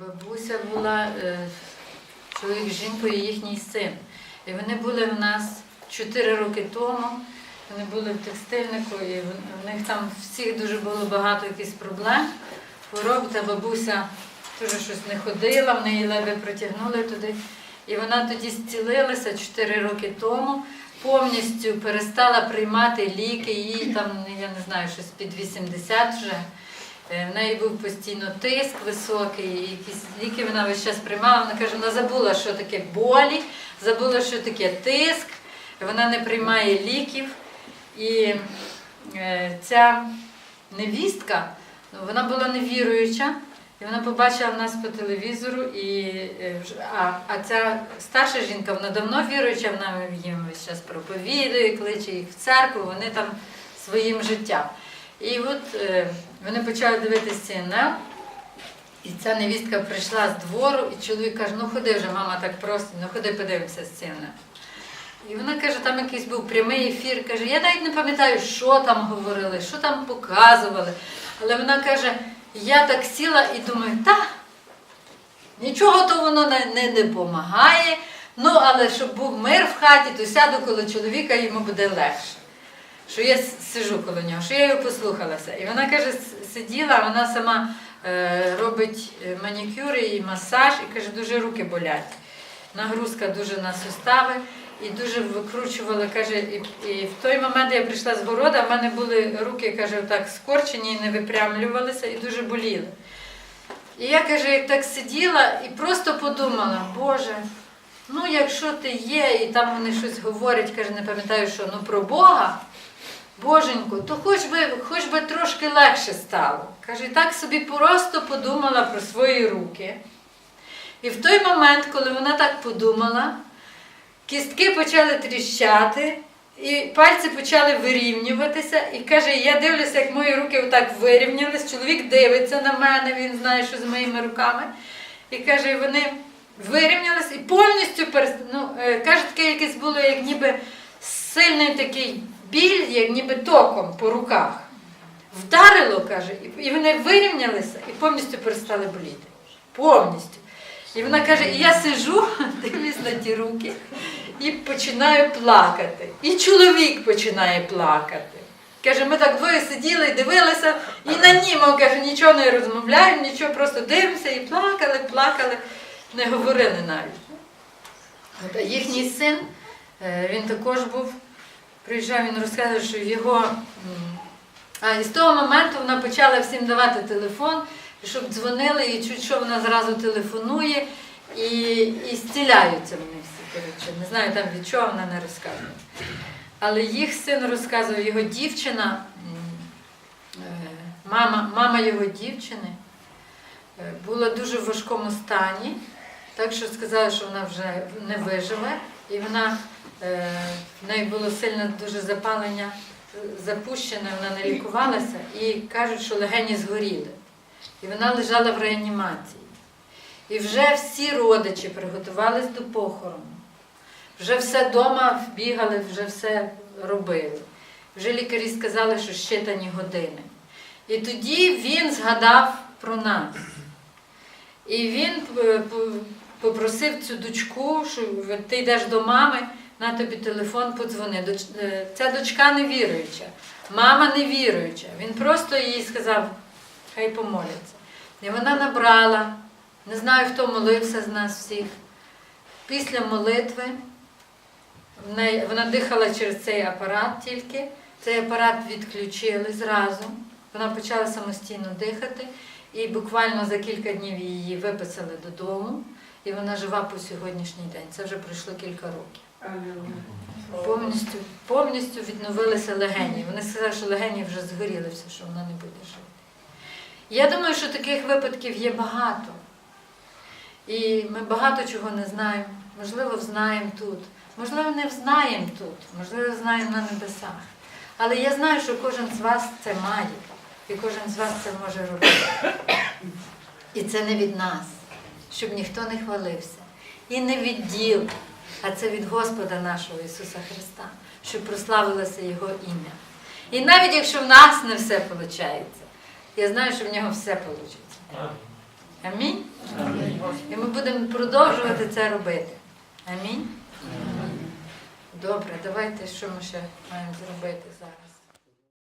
Бабуся була е, чоловік жінкою, і їхній син. І вони були в нас 4 роки тому. Вони були в текстильнику, і в них там всіх дуже було багато якихось проблем. Хвороб, та бабуся теж щось не ходила, в неї ледве протягнули туди. І вона тоді зцілилася 4 роки тому, повністю перестала приймати ліки, їй там, я не знаю, щось під 80 вже. Е, В неї був постійно тиск високий, якісь ліки вона весь час приймала. Вона каже, вона забула, що таке болі, забула, що таке тиск, вона не приймає ліків. І е, ця невістка, вона була невіруюча, і вона побачила нас по телевізору, і, е, а, а ця старша жінка, вона давно віруюча, вона їм весь час проповідує, кличе їх в церкву, вони там своїм життям. І от е, вони почали дивитися CNN, і ця невістка прийшла з двору, і чоловік каже, ну ходи вже, мама так просить, ну ходи подивимося CNN. І вона каже, там якийсь був прямий ефір, каже, я навіть не пам'ятаю, що там говорили, що там показували. Але вона каже, я так сіла і думаю, та, нічого то воно не, не допомагає. Ну, але щоб був мир в хаті, то сяду коло чоловіка, йому буде легше. Що я сижу коло нього, що я його послухалася. І вона каже, сиділа, вона сама е, робить е, манікюри і масаж, і каже, дуже руки болять. Нагрузка дуже на сустави. І дуже викручувала, каже, і, і в той момент я прийшла з города, в мене були руки, каже, так скорчені не випрямлювалися, і дуже боліли. І я каже, так сиділа і просто подумала, Боже, ну якщо ти є, і там вони щось говорять, каже, не пам'ятаю, що ну про Бога, Боженьку, то хоч би, хоч би трошки легше стало. Каже, так собі просто подумала про свої руки. І в той момент, коли вона так подумала, кістки почали тріщати, і пальці почали вирівнюватися. І каже, я дивлюся, як мої руки отак вирівнялись. Чоловік дивиться на мене, він знає, що з моїми руками. І каже, вони вирівнялись і повністю ну, е, каже, таке якесь було, як ніби сильний такий біль, як ніби током по руках. Вдарило, каже, і- вони вирівнялися і повністю перестали боліти. Повністю. І вона каже, і я сижу, дивлюсь на ті руки і починаю плакати. І чоловік починає плакати. Каже, ми так двоє сиділи і дивилися, і на німо, каже, нічого не розмовляємо, нічого, просто дивимося і плакали, плакали, не говорили навіть. А їхній син, е, він також був, приїжджав, він розказував, що його. А, і з того моменту вона почала всім давати телефон, щоб дзвонили і чуть що вона зразу телефонує і, і зціляються вони всі. Коротше. Не знаю там від чого вона не розказує. Але їх син розказував, його дівчина, е, мама, мама його дівчини е, була дуже в важкому стані, так що сказали, що вона вже не виживе. І вона, е, в неї було сильне дуже запалення, е, запущене, вона не лікувалася, і кажуть, що легені згоріли. І вона лежала в реанімації. І вже всі родичі приготувались до похорону. Вже все вдома бігали, вже все робили. Вже лікарі сказали, що щитані години. І тоді він згадав про нас. І він е, попросив цю дочку, що ти йдеш до мами, на тобі телефон, подзвони. Е, Ця дочка не віруюча, мама не віруюча. Він просто їй сказав, хай помоляться. І вона набрала, не знаю, хто молився з нас всіх. Після молитви вона дихала через цей апарат тільки. Цей апарат відключили зразу. Вона почала самостійно дихати, і буквально за кілька днів її виписали додому, і вона жива по сьогоднішній день. Це вже пройшло кілька років. Повністю, повністю відновилися легені. Вони сказали, що легені вже згоріли все, що вона не буде жити. Я думаю, що таких випадків є багато. І ми багато чого не знаємо. Можливо, знаємо тут, можливо, не знаємо тут, можливо, знаємо на небесах. Але я знаю, що кожен з вас це має, і кожен з вас це може робити. І це не від нас, щоб ніхто не хвалився. І не від діл, а це від Господа нашого Ісуса Христа, щоб прославилося Його ім'я. І навіть якщо в нас не все виходить, я знаю, що в нього все вийде. Амінь. І ми будемо продовжувати це робити. Амінь. Добре, давайте що ми ще маємо зробити зараз.